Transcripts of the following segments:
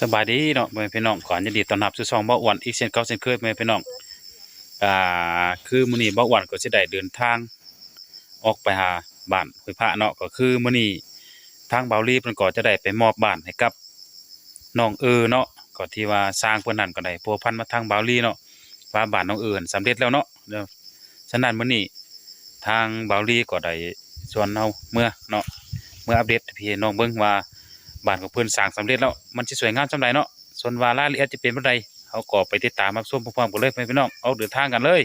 สบายดีเนาะพ่อพี่น้องขอยินดีต้อนรับสู่ช่องเบาอ้วนอีกเช่นเก่าเช่นเคยพ่อพี่น้องอ่าคือมื้อนี้เบาอ้วนก็สิได้เดินทาง ออกไปหาบ้านห้วยพระเนาะก็คือมื้อนี้ทางเบาลีเพิ่นก็จะได้ไปมอบบ้านให้กับน้องเออเนาะก็ที่ว่าสร้างเพิ่นนั่นก็ได้พัวพันมาทางเบาลีเนาะว่าบ้านน้องเอิ้นสำเร็จแล้วเนาะเดี๋ยวฉะนั้นมื้อนี้ทางเบาลีก็ได้ชวนเฮาเมื่อเนาะเมื่ออัปเดตพี่น้องเบิ่งว่า บ้านของเพื่อนสร้างสำเร็จแล้วมันจะสวยงามจำไรเนาะส่วนว่ารายละเอียดจะเป็นบ่าไรเขาก็ไปติดตามมาส้มพร้อมๆกันเลยไปพี่น้องเอาเดินทางกันเลย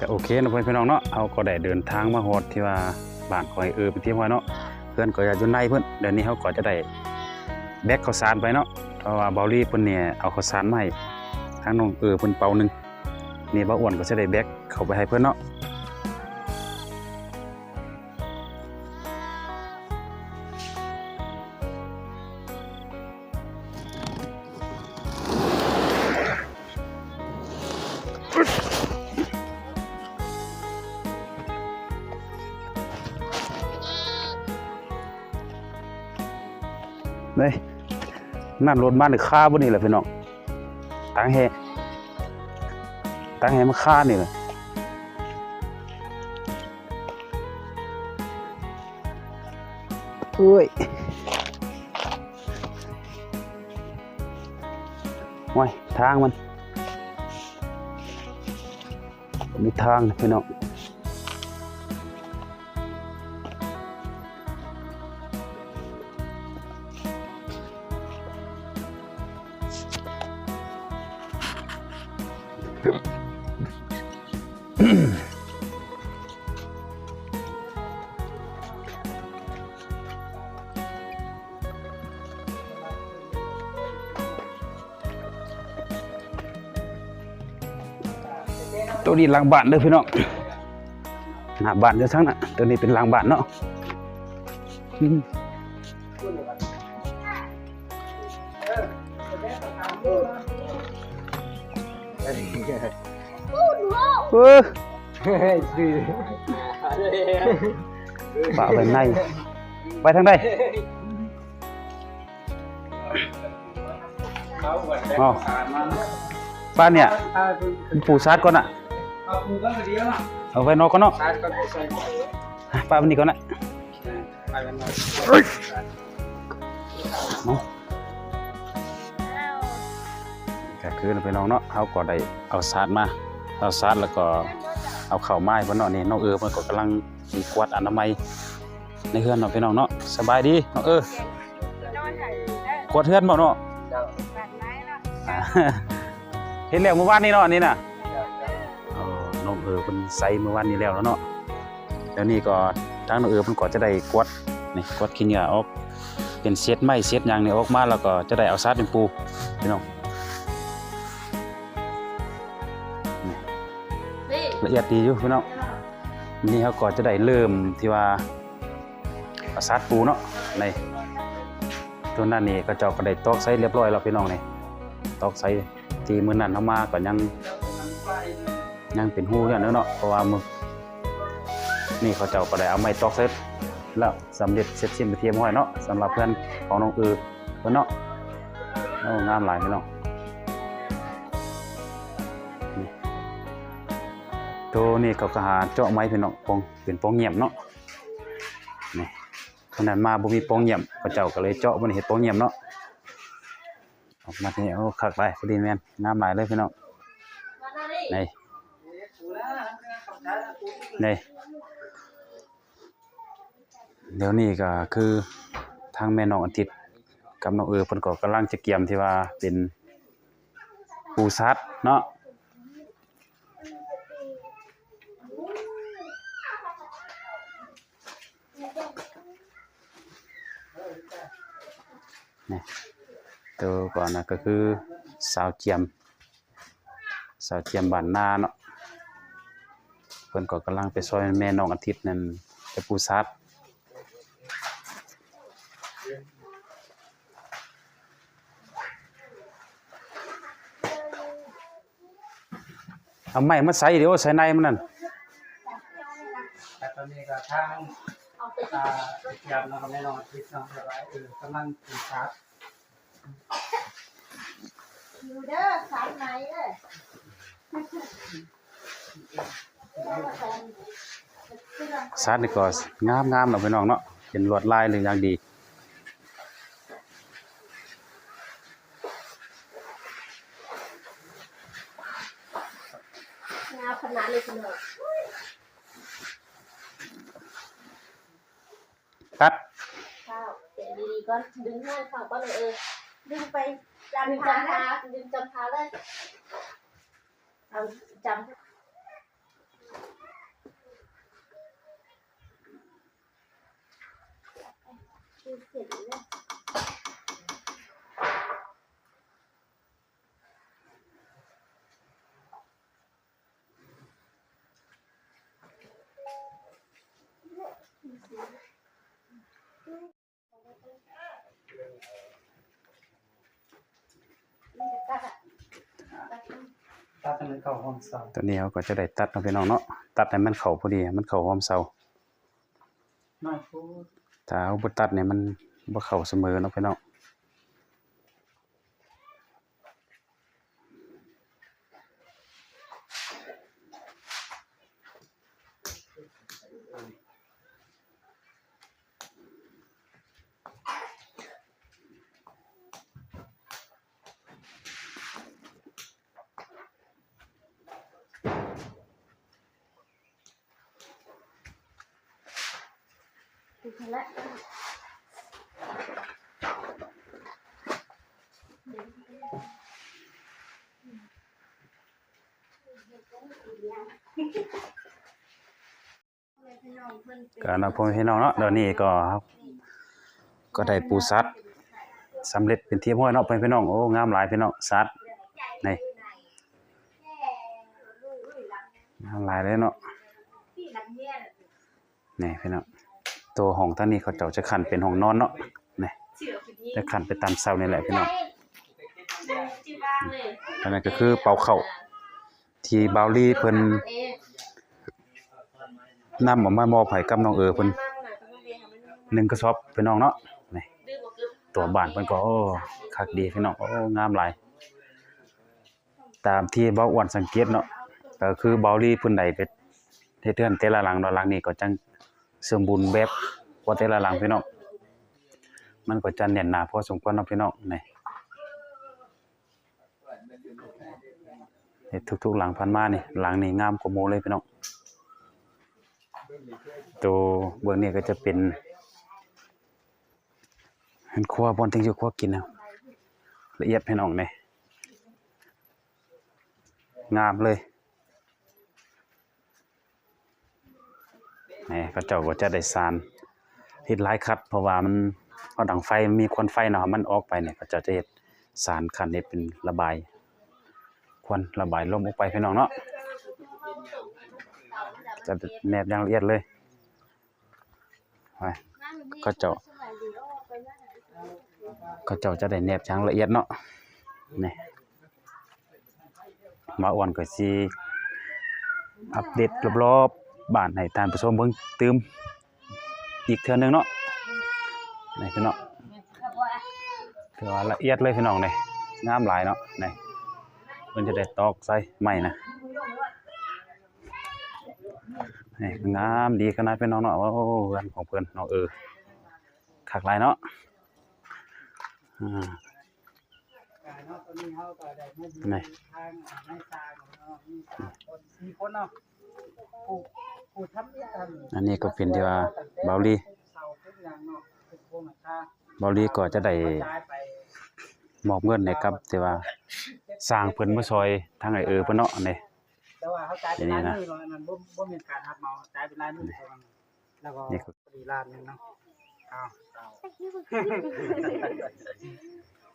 ก็โอเคนะเพื่อนพี่น้องเนาะเอาก็ได้เดินทางมาฮอดที่ว่าบ้านคอยเออเป็นที่ว่าเนาะเพื่อนก็อยากอยู่ในเพื่อนเดี๋ยวนี้เขาก็จะได้แบกข้าวสารไปเนาะเพราะว่าเบาลี่เพื่นเนี่ยเอาข้าวสารมาให้ทางน้องเออเพื่นเป่าหนึ่งนี่บ้าอ้วนก็จะได้แบกเข้าไปให้เพื่อนเนาะ เด้ยนั่นรถบ้านนี่ค่าบ่นี่แหละพี่น้องตังแฮตังแฮมันค่านี่แหละโอ้ยโอ้ยทางมันมีทางพี่น้อง ตัวนี้หลังบ้านเด้อพี่น้องหน้าบ้านเด้อทั้งน่ะตัวนี้เป็นหลังบ้านเนาะอืมเออป่าไปในไปทางใดอ๋อป้าเนี่ยปูซาดก่อนอะ เอาไว้นอกก่อนเนาะป้าวันนี้ก่อนนะเนาะก็คือไปน้องเนาะเขาก็ได้เอาซาดมาเอาซาดแล้วก็เอาเข่าวไม้เพิ่นเนาะนี่น้องเออมันก็กำลังมีกวาดอนามัยในเฮือนเนาะพี่น้องเนาะสบายดีน้องเออกวาดเฮือนบ่เนาะอ่าเห็นแล้วเมื่อวานนี้เนาะอันนี่น่ะเอ่ อเออเพิ่นใสเมื่อวานนี้แล้วเนาะแล้วนี่ก็ทางน้องเออเพิ่นก็จะได้กวาดนี่กวาดขี้เหงื่อออกเป็นเศษไม้เศษยังนี่ออกมาแล้วก็จะได้เอาซาดเป็นปูพี่น้องละเอียดดีอยู่พี่น้องนี่เขาก็จะได้เริ่มที่ว่าเอาซาดปูเนาะในตัวนั้นนี่ก็จ้าก็ได้ตอกใส่เรียบร้อยแล้วพี่น้องนี่ตอกใส่ที่มื้อนั้นเฮามาก็ยัง ยังเป็นหูอยู่นั่นเนาะเพราะว่ามึงนี่เขาเจ้าก็ได้เอาไม้ตอกเสร็จแล้วสำเร็จเสร็จสิ้นไปเทียมห้อยเนาะสำหรับเพื่อนของน้องอือเพิ่นเนาะโอ้งามหลายพี่น้องตัวนี้เขาก็หาเจาะไม้พี่น้องปองเป็นปองเงียบเนาะนี่ขนาดมาบ่มีปองเงียบเขาเจ้าก็เลยเจาะบ่ได้เฮ็ดปองเงียบเนาะออกมาที่นี่โอ้คักหลายพอดีแม่นงามหลายเลยพี่น้องนี่ นี่เดี๋ยวนี้ก็คือทางแม่น้องอาทิตย์กับน้องเออเพิ่นก็กำลังจะเกียมที่ว่าเป็นปูซัดเนาะนี่ตัวก่อนนะก็คือสาวเจียม สาวเจียมบ้านนาเนาะ เพิ่นก็กำลังไปซอยแม่น้องอาทิตย์นั่นไปปูซับเอาไม้มาใส่เดี๋ยวใส่ในมันนั่นแต่ตอนนี้ก็ทางอ่าเกียบนะครับแน่นอนทิศน้องสบายเออกำลังตีชาร์จอยู่เด้อสายไหนเด้ อซัดนี่ก็งามงามเนาะพี่น้องเนาะเป็นลวดลายเลยอย่างดีงามขนาดเลยคุณเด้อตัดข้าวเดี๋ยวดีๆก่อนดึงให้ข้าวก็เลยเออดึงไปจำพาดึงจำพาเลยเอาจำ เสร็จเลยตัดให้มันเข้าห้องสอบตัวนี้เขาก็จะได้ตัดเนาะพี่น้องเนาะตัดให้มันเข้าพอดี มันเข้าหอมเซาน้อยพูด ถ้าเอาบตัดเนี่ยมันบ่เข้าเสมอเนาะพี่น้อง ดูแล้วก็เนาะพ่อแม่พี่น้องเนาะเดี๋ยวนี้ก็ก็ได้ปูซัดสำเร็จเป็นที่ห้อยเนาะพ่อพี่น้องโอ้งามหลายพี่น้องซัดนี่งามหลายเลยเนาะนี่พี่น้อง ตัวห้องท่างนี้เขาเจ้าจะขันเป็นห้องนอนเนาะนี่จะขันไปตามเสานี่แหละพี่น้องอันนั้นก็คือเป่าเข้าที่บาวลี่เพิ่นนำออกมามอบให้กับน้องเออเพิ่นหนึ่งกระสอบพี่น้องเนาะนี่ตัวบ้านเพิ่นก็โอ้คักดีพี่น้องโอ้งามหลายตามที่เบาอ้วนสังเกตเนาะก็คือเบาลี่เพิ่นได้ไปเฮ็ดเทือนแต่ละหลังเนาะหลังนี้ก็จัง สมบูรณ์แบบกว่าแต่ละหลังพี่น้องมันก็จะแน่นหนาพอสมควรเนาะพี่น้องนี่ทุกๆหลังพันมานี่หลังนี้งามกว่าหมู่เลยพี่น้องตัวเบื้องนี้ก็จะเป็นเห็นครัวบ่อนถึงอยู่ครัวกินนะละเอียดพี่น้องนี่งามเลย นี่ก็เจ้าก็จะได้สารเฮ็ดหลายคัด เพราะว่ามันเอาดังไฟมีควันไฟเนาะมันออกไปเนี่ยก็เจ้าจะเฮ็ดสารคันนี้เป็นระบาย ควันระบายลมออกไปพี่น้องเนาะจะแนบอย่างละเอียดเลยไปก็เจ้าก็เจ้าจะได้แนบอย่างละเอียดเนาะนี่มาอ้วนก็สิอัปเดตรอบๆ บ้านให้ท่านผู้ชมเบิ่งเตืมอีกเทื่อนึงเนาะนี่พี่น้องถือว่าละเอียดเลยพี่น้องนี่งามหลายเนาะนี่เพิ่นจะได้ตอกใส่ไม้นะนี่งามดีขนาดพี่น้องเนาะโอ้เรือนของเพิ่อนเนาะเออคักลายเนาะอ่าการเนาะ อนนี้เฮาก็ได้มาอยู่ไหนทางอ่าในซางเนาะมีสามคนสี่คนเนาะผู้ผู้ทำนี่กันอันนี้ก็เป็นที่ว่าเบาลีเสาทุกอย่างเนาะเป็นโครงหลังคาเบาลีก็จะได้กระจายไปมอบเงินให้กับที่ว่าสร้างเพิ่นมาซอยทางไอ้เออเพิ่นเนาะนี่แต่ว่าเขาจ่ายเป็นอย่างนี้รายนะมือเนาะอันนั้นบ่บ่มีการรับเหมาจ่ายเป็นรายมือเท่านั้นแล้วก็นี่คือพอดีล้านหนึงเนาะอ้าวเอา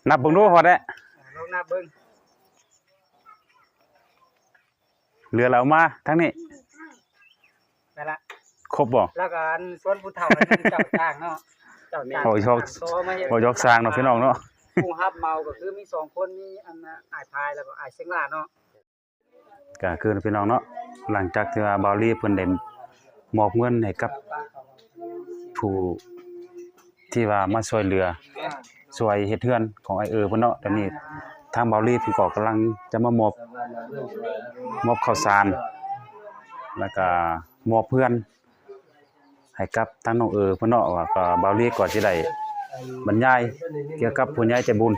นับเบิ่งดูพอได้ลองนับเบิ่ง เหลือแล้วมาทางนี้ไปละครบบ่แล้วก็อันส่วนผู้เฒ่าอันนั้นเจ้าจ้างเนาะเจ้าจ้างโอ้ยชอบโตมาเฮ็ดบ่ยกสร้างเนาะพี่น้องเนาะผู้รับเหมาก็คือมีสองคนมีอันน่ะอ้ายพายแล้วก็อ้ายเสียงลาเนาะก็คือพี่น้องเนาะหลังจากที่ว่าเบาลีเพิ่นได้มอบเงินให้กับผู้ที่ว่ามาช่วยเหลือช่วยเฮ็ดเฮือนของไอ้เออเพิ่นเนาะตอนนี้ทางเบาลีเพิ่นก็กำลังจะมามอบ มอบข้าวสาร แล้วก็มอบเพื่อน ให้กับทางน้องเออเพิ่นเนาะว่าก็บาลีก็สิได้บรรยายเกี่ยวกับผู้ใหญ่ใจบุญ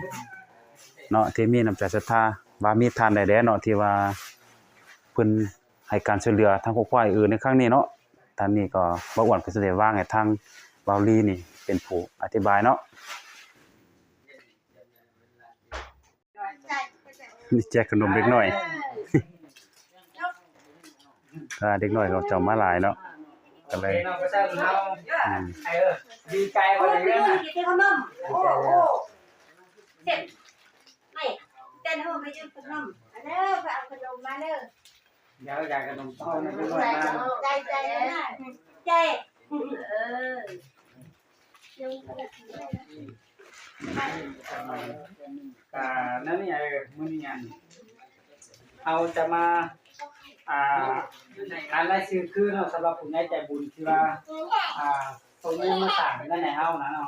เนาะที่มีน้ำใจศรัทธาว่ามีทานใดๆเนาะที่ว่าเพิ่นให้การช่วยเหลือทางครอบครัวอื่นในครั้งนี้เนาะท่านนี้ก็บ่อ้วนก็สิได้ว่างให้ทางบาลีนี่เป็นผู้อธิบายเนาะนี่แจกขนมเด็กน้อย ถ้าเด็กน้อยเขาเจ้ามาหลายเนาะก็เลยเนาะประชาชนเฮาอืมไอ้เออดีใจว่าได้เรื่องน่ะกินขนมโอ้โอ้เจ็บไม่เต้นให้มันไปยืมขนมอันเด้อไปเอาขนมมาเด้อเดี๋ยวอยากขนมเอานะใจใจนะใจเออยังอ่านั่นนี่ไอ้มื้อนี้อันเอาจะมา อ่าการรายชื่อคือเนาะสำหรับผู้ใหญ่ใจบุญที่ว่าอ่าตรงนี้มาสร้างนั่นในเฮานะเนาะ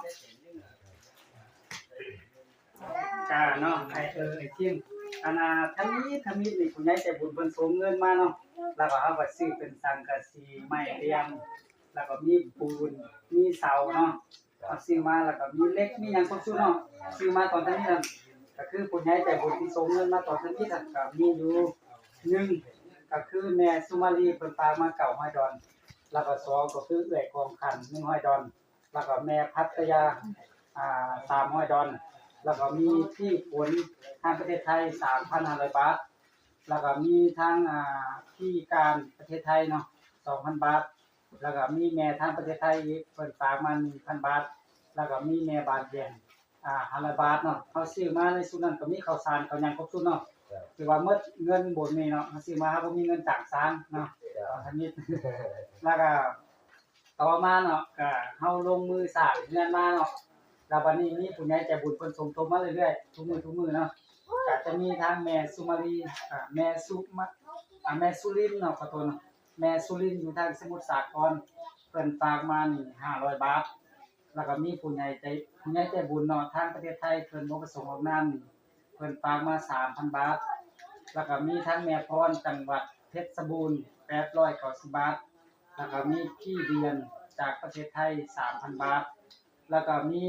จ้าเนาะไอ้เออไอ้ทีมอันน่ะทั้งนี้ทั้งนี้นี่ผู้ใหญ่ใจบุญเพิ่นส่งเงินมาเนาะแล้วก็เอาไปซื้อเป็นสังกะสีไม้เรียงแล้วก็มีปูนมีเสาเนาะเอาซื้อมาแล้วก็มีเล็กมีหยังครบชุดเนาะซื้อมาตอนทั้งนี้นั่นก็คือผู้ใหญ่ใจบุญที่ส่งเงินมาตอนทั้งนี้นั่นก็มีอยู่หนึ่ง ก็คือแม่สุมาลีเพิ่นฝากมาเก่าห้อยดอน แล้วก็สองก็คือเอื้อยกองคันหนึ่งห้อยดอน แล้วก็แม่พัทยาอ่าสามห้อยดอน แล้วก็มีที่ผลทางประเทศไทย3,500บาท แล้วก็มีทางอ่าที่การประเทศไทยเนาะ2,000บาท แล้วก็มีแม่ทางประเทศไทยอีกเพิ่นฝากมา1,000บาท แล้วก็มีแม่บาทเย็นอ่า500บาทเนาะเฮาซื้อมาในสุดนั้นก็มีข้าวสารข้าวหยังครบชุดเนาะ ถือว่าหมดเงินบนนี้เนาะเฮาซื้อมาเฮาบ่มีเงินจ้างสร้างเนาะเอาทันนิดแล้วก็ต่อมาเนาะก็เฮาลงมือสร้างเงินมาเนาะแล้วบัดนี้มีผู้ใหญ่ใจบุญเพิ่นสมทบมาเรื่อยๆทุกมื้อทุกมื้อเนาะก็จะมีทางแม่สุมาลีอ่าแม่สุมาอ่าแม่สุรินทร์เนาะขอโทษเนาะแม่สุรินทร์อยู่ทางสมุทรสาครเพิ่นฝากมานี่500บาทแล้วก็มีผู้ใหญ่ใจผู้ใหญ่ใจบุญเนาะทางประเทศไทยเพิ่นบ่ประสงค์ออกนามนี่ เพิ่นฝากมา3,000บาท แล้วก็มีทั้งแม่พรจังหวัดเพชรบูรณ์890บาท แล้วก็มีพี่เดือนจากประเทศไทย3,000บาท แล้วก็มี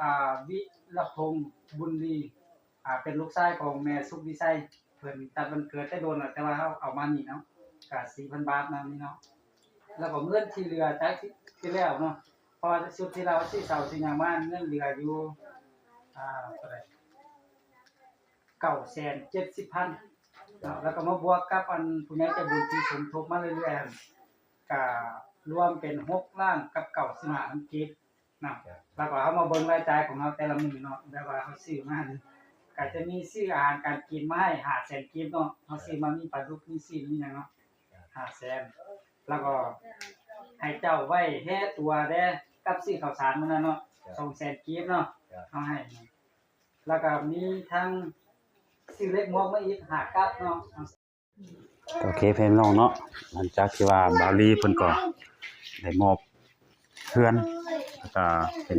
อ่าวิรพงษ์บุญดีอ่าเป็นลูกชายของแม่สุขวิไสเพิ่นจัดวันเกิดได้โดนแล้วแต่ว่าเขาเอามานี่เนาะก็4,000บาทนะนี่เนาะแล้วก็เงินที่เหลือจากที่ที่แล้วเนาะพอชุดที่เราที่เสาที่ยางบ้านเงินเหลืออยู่อ่าเท่าไหร่ 970,000เนาะแล้วก็มาบวกกับอันผู้ใหญ่ใจบุญที่สมทบมาเรื่อยๆหั่นก็รวมเป็น6ล้านกับ95อันกีบเนาะแล้วก็เอามาเบิ่งรายจ่ายของเราแต่ละมื้อเนาะแบบว่าเฮาซื้อมานี่ก็จะมีซื้ออาหารการกินมาให้500,000กีบเนาะเฮาซื้อมามีปลาดุกมีซีนมีหยังเนาะ500,000แล้วก็ให้เจ้าไว้แค่ตัวแด้กับซื้อข้าวสารมื้อนั้นเนาะสองแสนกีบเนาะเอาให้เนาะแล้วก็มีทั้ง ซื้อเล็กหมวกมาอีกหากับเนาะเอาโอเคพี่น้องเนาะหลังจากที่ว่าบาลีเพิ่นก็ได้มอบเพื่อนแล้วก็เป็น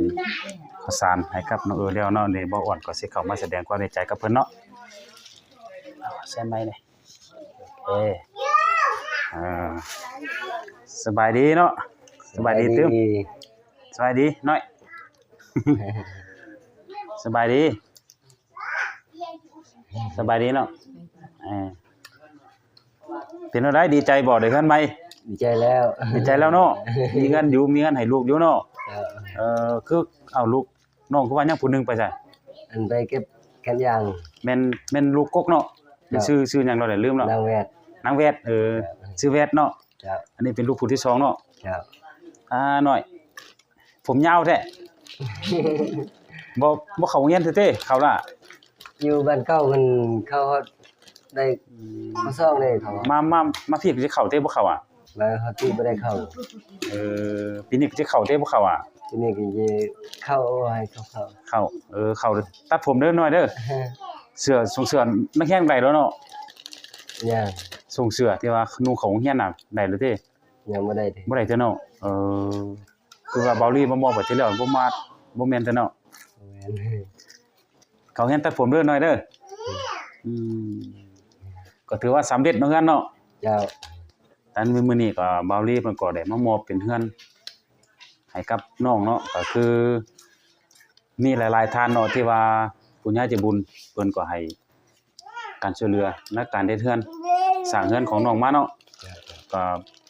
ข้าวสารให้กับน้องเออแล้วเนาะนี่บ่อ่อนก็สิเข้ามาแสดงความในใจกับเพิ่นเนาะเอาใช่ไหมนี่โอเคอ่าสบายดีเนาะสบายดีตึมสบายดีน้อย สบายดี สบายดีเนาะเออเป็นอะไรดีใจบ่ได้เงินไหมดีใจแล้วดีใจแล้วเนาะมีเงินอยู่มีเงินให้ลูกอยู่เนาะเอ่อเออคือเอาลูกน้องคือว่ายังผู้หนึงไปใส่อันไปเก็บแขนยางแม่นแม่นลูกกกเนาะเป็นครับชื่อชื่อหยังเราได้ลืมเนาะนางแวดนางแวดเออชื่อแวดเนาะครับอันนี้เป็นลูกผู้ที่สองเนาะครับอ่าหน่อย ผมยาวแท้บ่บ่เข้าโรงเรียนเต้ๆเข้าล่ะ อยู่บ้านเก่ามันเขาได้เขาซ่องเลยเขามามามาพี่ก็สิเข้าเต้บ่เข้าอะแล้วเขาตีบ่ได้เข้าเออปีนี้ก็สิเข้าเต้บ่เข้าอะทีนี้ก็จะเข้าให้เขาเข้าเข้าเออเข้าเด้อตัดผมเด้อหน่อยเด้อเสื้อส่งเสื้อนักเรียนได้แล้วเนาะยังส่งเสื้อที่ว่านุ่งของโรงเรียนน่ะได้แล้วเด้ยังบ่ได้เด้บ่ได้เด้อเนาะเออคือว่าเบาลี่บ่มองไปที่แล้วบ่มาบ่แม่นเด้อเนาะแม่น เขาเรียนตัดผมเด้อหน่อยเด้ออืมก็ถือว่าสำเร็จเนาะเฮือนเนาะเจ้าแต่มื้อนี้ก็เบาลี่เพิ่นก็ได้มามอบเป็นเฮือนให้กับน้องเนาะก็คือ มีหลาย ๆท่านเนาะที่ว่าผู้ใหญ่ใจบุญเพิ่นก็ให้การช่วยเหลือในการเฮ็ดเฮือนสร้างเฮือนของน้องมาเนาะเจ้าก็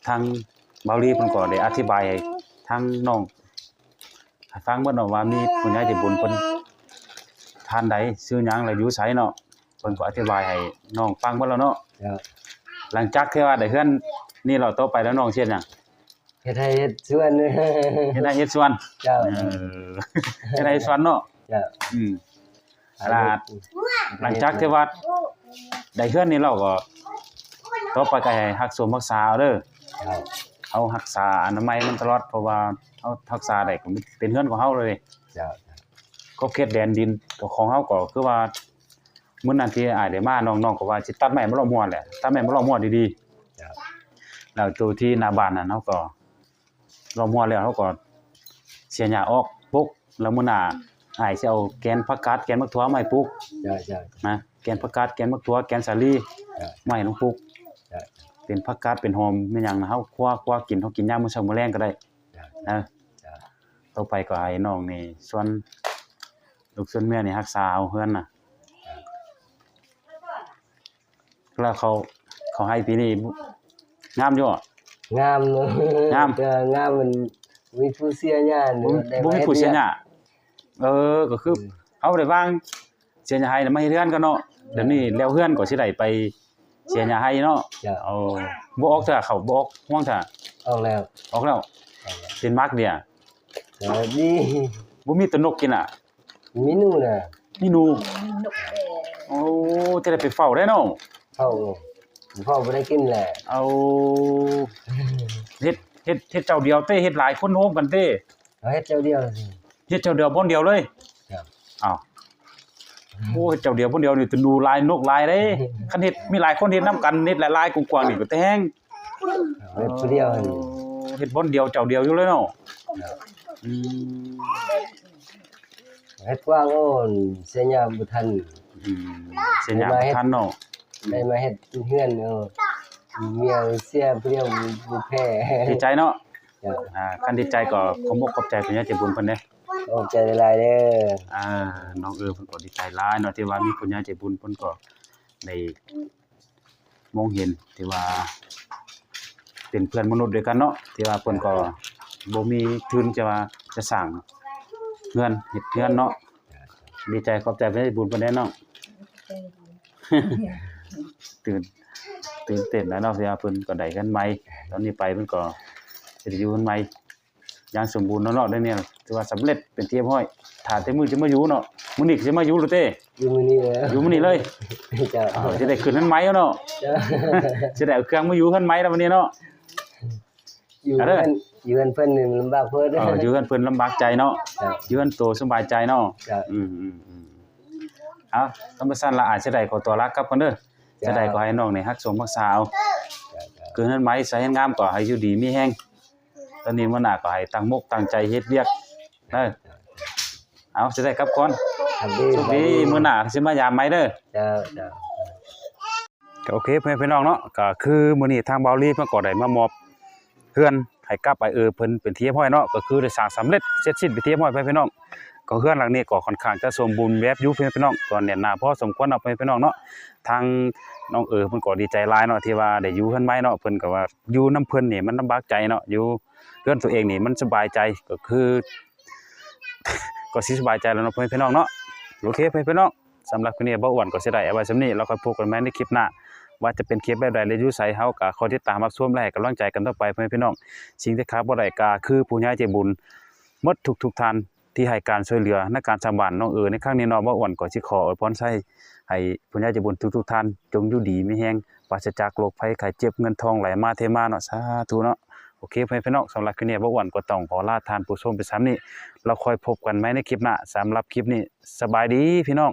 ทางเบาลีเพิ่นก็ได้อธิบายให้ทางน้องให้ฟังเบิดเนาะว่ามีผู้ใหญ่ใจบุญเพิ่น ท่านใดชื่อหยังแล้วอยู่ไสเนาะเพิ่นก็อธิบายให้น้องฟังเบิดแล้วเนาะเจ้าหลังจากที่ว่าได้เฮือนนี่เราต่อไปแล้วน้องเฮ็ดหยังเฮ็ดให้เฮ็ดสวนเฮ็ดได้เฮ็ดสวนเจ้าเออเฮ็ดได้เฮ็ดสวนเนาะเจ้าอืมลาด หลังจากที่ว่าได้เฮือนนี่เราก็ต่อไปก็ให้รักษารักษาเอาเด้อเจ้าเอารักษาอนามัยมันตลอดเพราะว่าเฮารักษาได้ก็เป็นเฮือนของเฮาเลย เจ้า ก็เขตแดนดินของเฮาก็คือว่ามื้อนั้นที่อ้ายได้มาน้องๆก็ว่าสิตัดไม้มาล้อมหัวแหละตัดไม้มาล้อมหัวดีเจ้าๆแล้วตัวที่หน้าบ้านน่ะเฮาก็ล้อมหัวแล้วเฮาก็เสียหญ้าออกปุ๊กแล้วมื้อหน้าอ้ายสิเอาแกนผักกาดแกนมะถั่วมาให้ปลูกเจ้าเจ้านะแกนผักกาดแกนมะถั่วแกนสาลีเจ้ามาให้ลงปลูกเจ้าเป็นผักกาดเป็นหอมแม่นหยังนะเฮาคั่วคั่วกินเฮากินยามมื้อเช้ามื้อแลงก็ได้เจ้านะเจ้าต่อไปก็ให้น้องนี่ส่วน ลูกส่วนแม่นี่รักษาเอาเฮือนน่ะแล้วเขาเขาให้ปีนี้งามอยู่อะงามเนอะงาม เอองามมันมีผู้เสียญาณบ่มีบ่มีผู้เสียหน้าเออก็คือเอาได้วางเสียหน้าให้แล้วมาเฮ็ดเฮือนกันเนาะเดี๋ยวนี้แล้วเฮือนก็สิได้ไปเสียหน้าให้เนาะเจ้าเอาบ่ออกเถอะเขาบ่ออกห่วงเถอะออกแล้วออกแล้วออกแล้วเป็นมักเนี่ยเดี๋ยวนี่บ่มีแตวนกกินอะ มีหนูน่ะมีหนูโอ้จะได้ไปเฝ้าได้เนาะเข้าพ่อบ่ได้กินแหละเอาเฮ็ดเฮ็ดเฮ็ดเจ้าเดียวเต้เฮ็ดหลายคนโฮมกันเต้เอาเฮ็ดเจ้าเดียวสิเฮ็ดเจ้าเดียวบ่อนเดียวเลยครับอ้าวโอ้เฮ็ดเจ้าเดียวบ่อนเดียวนี่จะดูหลายนกหลายเด้คันเฮ็ดมีหลายคนเฮ็ดนํกันเฮ็ดหลายๆกว้างๆนี่ก็แต่แฮงเอาเฮ็ดผู้เดียวนี่เฮ็ดบ่อนเดียวเจ้าเดียวอยู่เลยเนาะครับอืม เฮ็ดกว้างโอ้นเสียญาบ่ทัน อืมเสียหยังบ่ทันเนาะได้มาเฮ็ดเฮือนเออเมียเสียผู้เดียวบ่แพ้ดีใจเนาะอ่าคันดีใจก็ขอบอกขอบใจคุณยายใจบุญเพิ่นเด้ขอบใจหลายเด้ออ่าน้องเออเพิ่นก็ดีใจหลายเนาะที่ว่ามีคุณยายใจบุญเพิ่นก็ได้มองเห็นที่ว่า เป็นเพื่อนมนุษย์ด้วยกันเนาะที่ว่าเพิ่นก็บ่มีทุนจะว่าจะสร้าง เฮือนเฮ็ดเฮือนเนาะดีใจขอบใจคุณยายใจบุญเพิ่นได้เนาะตื่นตื่นเต้นแล้วเนาะที่ว่าเพิ่นก็ได้กันใหม่ตอนนี้ไปเพิ่นก็สิได้อยู่กันใหม่อย่างสมบูรณ์เนาะเนาะได้เนี่ยถือว่าสำเร็จเป็นที่เรียบร้อยถ้าแต่มื้อจะมาอยู่เนาะมื้อนี้สิมาอยู่หรือเต้อยู่มื้อนี้แล้วอยู่มื้อนี้เลยจ้ะอ้าวสิได้ขึ้นกันใหม่แล้วเนาะจ้ะสิได้เอาเครื่องมาอยู่กันใหม่แล้ววันนี้เนาะอยู่เอาเด้อเพิ่นอยู่เพิ่นเพิ่นนี่ลำบากเพิ่น เอออยู่กันเพิ่นลำบากใจเนาะจ้ะอยู่กันโตสบายใจเนาะจ้ะอืมอืมอืมเอาต้องไปสั้นละอาจจะได้ขอตัวลากลับกันเด้อจะได้ก็ให้น้องนี่รักสมรักษาเอา คือนั้นไหมใส่ให้งามก็ให้อยู่ดีมีแฮงตอนนี้มื้อหน้าก็ให้ตั้งมกตั้งใจเฮ็ดเวียกเด้อเอาจะได้กลับก่อนทำดีโชคดีมื้อหน้าสิมายามใหม่เด้อ เจ้าเจ้า ก็โอเคเพื่อนพี่น้องเนาะก็คือมื้อนี้ทางเบาลีเพิ่นก็ได้มามอบ เพื่อนให้กลับไปเออเพิ่นเป็นที่เรียบร้อยเนาะก็คือได้สร้างสำเร็จเสร็จสิ้นไปนที่เรียบร้อยเพื่อนพี่น้องก็เพื่อนหลังนี้ก็ค่อนข้างจะสมบูรณ์แบบอยู่เพื่อนพี่น้องก็แน่นหนาพอสมควรเอาเพื่อนพี่น้องเนาะทางน้องเออเพิ่นก็ดีใจหลายเนาะที่ว่าได้อยู่เฮือนใหม่เนาะเพิ่นก็ว่าอยู่นํเพิ่นนี่มันลำบากใจเนาะอยู่เฮือนตัวเองนี่มันสบายใจก็คือก็สิสบายใจแล้วเนาะพื่อนพี่น้องเนาะโอเคเพื่อนพี่น้องสำหรับคลิปนี้บ่อ้วนก็สิได้เอาไว้สำนี้แล้วก็พบกันใหม่ในคลิปหน้า ว่าจะเป็นคลิปแบบใดและอยู่ไสเฮาก็ขอติดตามรับชมและให้กำลังใจกันต่อไปเพื่อแม่พี่น้องสิ่งที่ขาดบ่ได้ก็คือผู้ใหญ่ใจบุญหมดทุกๆท่านที่ให้การช่วยเหลือในการสร้างบ้านน้องเอ๋อในครั้งนี้เนาะบ่าอ้วนก็สิขออวยพรใส่ให้ผู้ใหญ่ใจบุญทุกๆท่าน จงอยู่ดีไมีแรงปราศจากโรคภัยไข้เจ็บเงินทองไหลมาเทมาเนาะสาธุเนาะโอเคเพื่อแม่พี่น้องสำหรับคลิปนี้บ่าอ้วนก็ต้องขอลาทานผู้ชมไปซ้ำนี้เราคอยพบกันใหมในคลิปหน้าสำหรับคลิปนี้สบายดีพี่น้อง